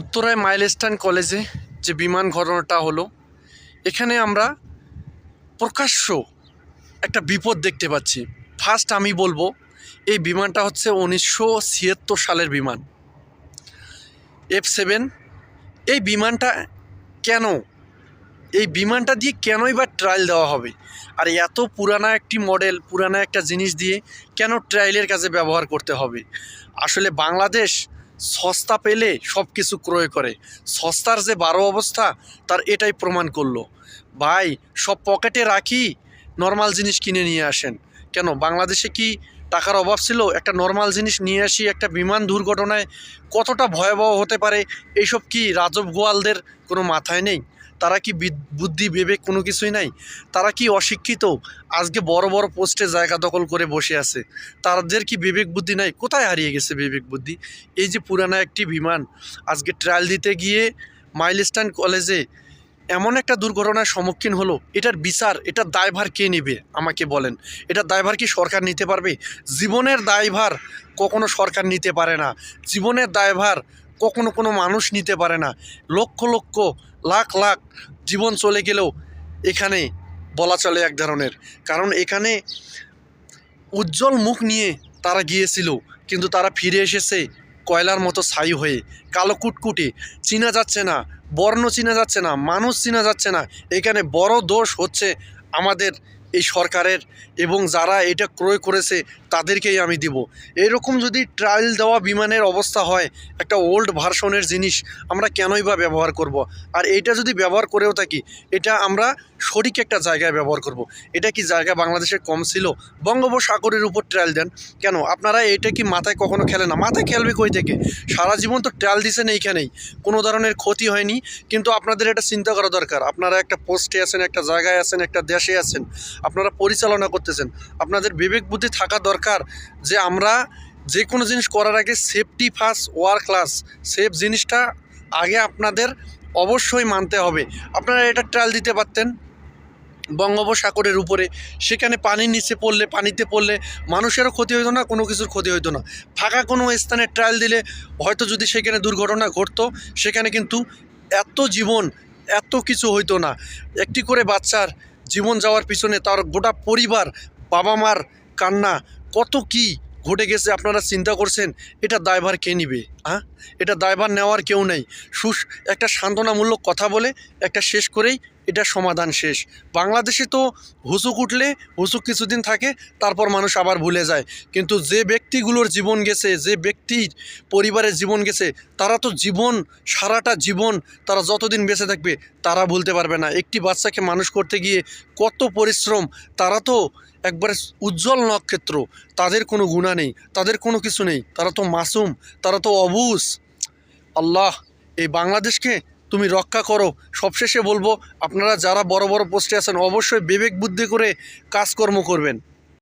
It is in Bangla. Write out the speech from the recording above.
উত্তরায় মাইলস্টাইন কলেজে যে বিমান ঘটনাটা হলো, এখানে আমরা প্রকাশ্য একটা বিপদ দেখতে পাচ্ছি। ফার্স্ট আমি বলব, এই বিমানটা হচ্ছে উনিশশো ছিয়াত্তর সালের বিমান। এফ সেভেন এই বিমানটা কেন, এই বিমানটা দিয়ে কেনই বা ট্রায়াল দেওয়া হবে? আর এত পুরানা একটি মডেল পুরানা একটা জিনিস দিয়ে কেন ট্রায়ালের কাজে ব্যবহার করতে হবে? আসলে বাংলাদেশ সস্তা পেলে সব কিছু ক্রয় করে। সস্তার যে বারো অবস্থা, তার এটাই প্রমাণ করল। ভাই, সব পকেটে রাখি নর্মাল জিনিস কিনে নিয়ে আসেন। কেন, বাংলাদেশে কি টাকার অভাব ছিল? একটা নর্মাল জিনিস নিয়ে আসি, একটা বিমান দুর্ঘটনায় কতটা ভয়াবহ হতে পারে? এইসব কি রাজব গোয়ালদের কোনো মাথায় নেই? তারা কি বিদ- বুদ্ধি, বিবেক কোনো কিছুই নাই। তারা কি অশিক্ষিত? আজকে বড় বড় পোস্টে জায়গা দখল করে বসে আছে। তাদের কি বিবেক বুদ্ধি নাই? কোথায় হারিয়ে গেছে বিবেক বুদ্ধি? এই যে পুরানা একটি বিমান, আজকে ট্রায়াল দিতে গিয়ে মাইলস্টাইন কলেজে এমন একটা দুর্ঘটনার সম্মুখীন হলো। এটার বিচার, এটার দায়ভার কে নেবে, আমাকে বলেন? এটার দায়ভার কি সরকার নিতে পারবে? জীবনের দায়ভার কখনো সরকার নিতে পারে না। জীবনের দায়ভার কখনো কোনো মানুষ নিতে পারে না। লক্ষ লক্ষ, লাখ লাখ জীবন চলে গেলেও এখানে বলা চলে এক ধরনের। কারণ এখানে উজ্জ্বল মুখ নিয়ে তারা গিয়েছিল, কিন্তু তারা ফিরে এসেছে কয়লার মতো ছাই হয়ে। কালো কুটকুটে, চিনা যাচ্ছে না, বর্ণ চিনা যাচ্ছে না, মানুষ চিনা যাচ্ছে না। এখানে বড় দোষ হচ্ছে আমাদের এই সরকারের এবং যারা এটা ক্রয় করেছে তাদেরকেই আমি দিব। এরকম যদি ট্রায়াল দেওয়া বিমানের অবস্থা হয়, একটা ওল্ড ভার্সনের জিনিস, আমরা কেনই বা ব্যবহার করব। আর এইটা যদি ব্যবহার করেও থাকি, এটা আমরা সঠিক একটা জায়গায় ব্যবহার করব। এটা কি জায়গা বাংলাদেশে কম ছিল? বঙ্গোপসাগরের উপর ট্রায়াল দেন। কেন? আপনারা এটা কি মাথায় কখনো খেলে না? মাথায় খেলবে কই থেকে? সারা জীবন তো ট্রায়াল দিচ্ছেন এইখানেই। কোনো ধরনের ক্ষতি হয়নি। কিন্তু আপনাদের এটা চিন্তা করা দরকার। আপনারা একটা পোস্টে আছেন, একটা জায়গায় আছেন, একটা দেশে আছেন। আপনারা পরিচালনা করতেছেন। আপনাদের বিবেক বুদ্ধি থাকা দরকার যে আমরা যে কোনো জিনিস করার আগে safety first war class safe জিনিসটা আগে আপনাদের অবশ্যই মানতে হবে। আপনারা এটা ট্রায়াল দিতে পারতেন বঙ্গোপসাগরের উপরে। সেখানে পানির নিচে পড়লে, পানিতে পড়লে মানুষেরও ক্ষতি হতো না, কোনো কিছুর ক্ষতি হতো না। ফাঁকা কোনো স্থানে ট্রায়াল দিলে হয়তো যদি সেখানে দুর্ঘটনা ঘটতো, সেখানে কিন্তু এত জীবন, এত কিছু হইতো না। একটি করে বাচ্চার জীবন যাওয়ার পিছনে তার গোটা পরিবার, বাবা মার কান্না, কত কি ঘটে গেছে আপনারা চিন্তা করছেন? এটা দায়ভার কে নিবে হ্যাঁ এটা দায়ভার নেওয়ার কেউ নেই। সুস, একটা সান্ত্বনামূলক কথা বলে একটা শেষ করেই এটা সমাধান শেষ। বাংলাদেশে তো হুসুক উঠলে, হুসুক কিছুদিন থাকে, তারপর মানুষ আবার ভুলে যায়। কিন্তু যে ব্যক্তিগুলোর জীবন গেছে, যে ব্যক্তির পরিবারের জীবন গেছে, তারা তো জীবন, সারাটা জীবন তারা যতদিন বেঁচে থাকবে, তারা ভুলতে পারবে না। একটি বাচ্চাকে মানুষ করতে গিয়ে কত পরিশ্রম, তারা তো একবারে উজ্জ্বল নক্ষত্র, তাদের কোনো গুণা নেই, তাদের কোনো কিছু নেই। তারা তো মাসুম, তারা তো অবুস। আল্লাহ, এই বাংলাদেশকে তুমি রক্ষা করো। সবশেষে বলব, আপনারা যারা বড় বড় পোস্টে আছেন, অবশ্যই বিবেক বুদ্ধি করে কাজকর্ম করবেন।